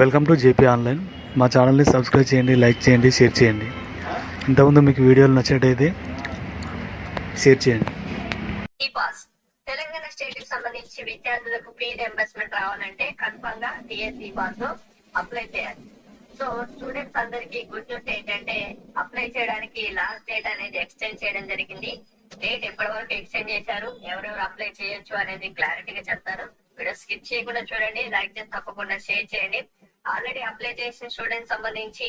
Welcome to JP online మా ఛానల్ని subscribe చేయండి లైక్ చేయండి షేర్ చేయండి. ఇంతకుముందు మీకు వీడియోలు నచ్చినట్టయితే షేర్ చేయండి. పాస్ తెలంగాణ స్టేట్కి సంబంధించి విద్యార్థులకు ఫీ రియంబర్స్మెంట్ రావాలంటే కన్ఫర్మ్గా పాస్ అప్లై చేయాలి. సో స్టూడెంట్స్ అందరికి గుడ్ న్యూస్ ఏంటంటే అప్లై చేయడానికి లాస్ట్ డేట్ అనేది ఎక్స్టెండ్ చేయడం జరిగింది. డేట్ ఎప్పటి వరకు ఎక్స్టెండ్ చేశారు ఎవరెవరు అప్లై చేయొచ్చు అనేది క్లారిటీగా చెప్తారు. వీడియో స్కిప్ చేయకుండా చూడండి లైక్ చేసి తప్పకుండా షేర్ చేయండి. ఆల్రెడీ అప్లై చేసిన స్టూడెంట్స్ సంబంధించి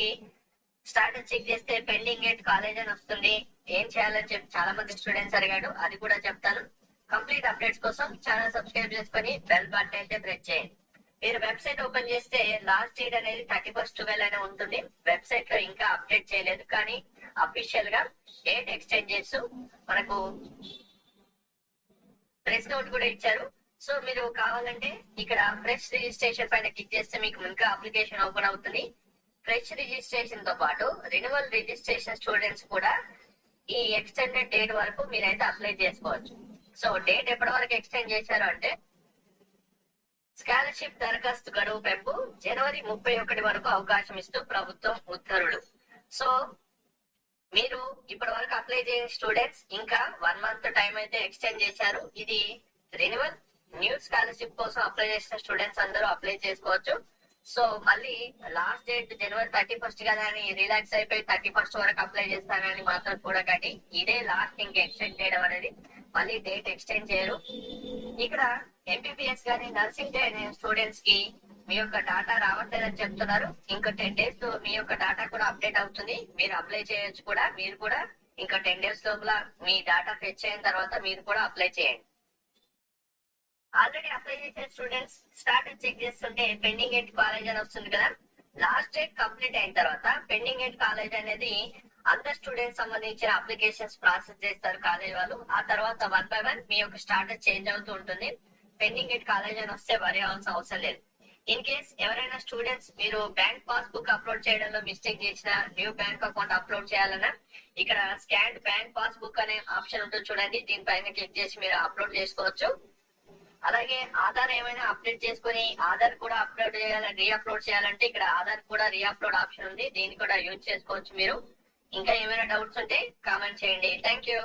స్టాటస్ చెక్ చేస్తే పెండింగ్ ఎయిట్ కాలేజ్ అని వస్తుంది. ఏం చేయాలని చెప్పి చాలా మంది స్టూడెంట్స్ అడిగాడు అది కూడా చెప్తాను. కంప్లీట్ అప్డేట్స్ కోసం ఛానల్ సబ్స్క్రైబ్ చేసుకొని బెల్ బటన్ అయితే ప్రెస్ చేయండి. మీరు వెబ్సైట్ ఓపెన్ చేస్తే లాస్ట్ డేట్ అనేది థర్టీ ఫస్ట్ ట్వెల్వ్ అనే ఉంటుంది. వెబ్సైట్లో ఇంకా అప్డేట్ చేయలేదు కానీ అఫీషియల్గా డేట్ ఎక్స్టెండ్ చేస్తూ మనకు ప్రెస్ నోట్ కూడా ఇచ్చారు. సో మీరు కావాలంటే ఇక్కడ ఫ్రెష్ రిజిస్ట్రేషన్ పైన క్లిక్ చేస్తే మీకు ఇంకా అప్లికేషన్ ఓపెన్ అవుతుంది. ఫ్రెష్ రిజిస్ట్రేషన్తో పాటు రెన్యువల్ రిజిస్ట్రేషన్ స్టూడెంట్స్ కూడా ఈ ఎక్స్టెండెడ్ డేట్ వరకు మీరైతే అప్లై చేసుకోవచ్చు. సో డేట్ ఎప్పటి వరకు ఎక్స్టెండ్ చేశారు అంటే స్కాలర్షిప్ దరఖాస్తు గడువు పెంపు జనవరి ముప్పై ఒకటి వరకు అవకాశం ఇస్తూ ప్రభుత్వం ఉత్తర్వులు. సో మీరు ఇప్పటి వరకు అప్లై చేసిన స్టూడెంట్స్ ఇంకా వన్ మంత్ టైం అయితే ఎక్స్టెండ్ చేశారు. ఇది రెన్యువల్ న్యూ స్కాలర్షిప్ కోసం అప్లై చేసిన స్టూడెంట్స్ అందరూ అప్లై చేసుకోవచ్చు. సో మళ్ళీ లాస్ట్ డేట్ జనవరి థర్టీ ఫస్ట్ కదా అని రిలాక్స్ అయిపోయి థర్టీ ఫస్ట్ వరకు అప్లై చేస్తానని మాత్రం చూడకండి ఇదే లాస్ట్ ఇంకా ఎక్స్టెండ్ చేయడం అనేది. మళ్ళీ డేట్ ఎక్స్టెండ్ చేయరు. ఇక్కడ ఎంబీబీఎస్ కానీ నర్సింగ్ స్టూడెంట్స్కి మీ యొక్క డాటా రావట్లేదని చెప్తున్నారు. ఇంకా టెన్ డేస్లో మీ యొక్క డాటా కూడా అప్డేట్ అవుతుంది. మీరు అప్లై చేయొచ్చు కూడా మీరు కూడా ఇంకా టెన్ డేస్ లోపల మీ డాటా ఫెచ్ అయిన తర్వాత మీరు కూడా అప్లై చేయండి. ఆల్రెడీ అప్లై చేసే స్టూడెంట్స్ స్టార్ట్ చెక్ చేస్తుంటే పెండింగ్ ఎయిట్ కాలేజ్ అని వస్తుంది కదా. లాస్ట్ డేట్ కంప్లీట్ అయిన తర్వాత పెండింగ్ ఎయిట్ కాలేజ్ అనేది అందరు స్టూడెంట్స్ సంబంధించిన అప్లికేషన్స్ ప్రాసెస్ చేస్తారు కాలేజ్ వాళ్ళు. ఆ తర్వాత వన్ బై వన్ మీ యొక్క స్టాటస్ చేంజ్ అవుతూ ఉంటుంది. పెండింగ్ ఎయిట్ కాలేజ్ అని వస్తే వరి అవ్వాల్సిన అవసరం లేదు. ఇన్ కేస్ ఎవరైనా స్టూడెంట్స్ మీరు బ్యాంక్ పాస్బుక్ అప్లోడ్ చేయడంలో మిస్టేక్ చేసిన న్యూ బ్యాంక్ అకౌంట్ అప్లోడ్ చేయాలన్నా ఇక్కడ స్కాన్ బ్యాంక్ పాస్బుక్ అనే ఆప్షన్ ఉంటుంది చూడండి. దీనిపైన క్లిక్ చేసి మీరు అప్లోడ్ చేసుకోవచ్చు. అలాగే ఆధార్ ఏమైనా అప్డేట్ చేసుకుని ఆధార్ కూడా అప్లోడ్ చేయాలని రీ అప్లోడ్ చేయాలంటే ఇక్కడ ఆధార్ కూడా రీ అప్లోడ్ ఆప్షన్ ఉంది. దీన్ని కూడా యూజ్ చేసుకోవచ్చు మీరు. ఇంకా ఏమైనా డౌట్స్ ఉంటే కామెంట్ చేయండి. Thank you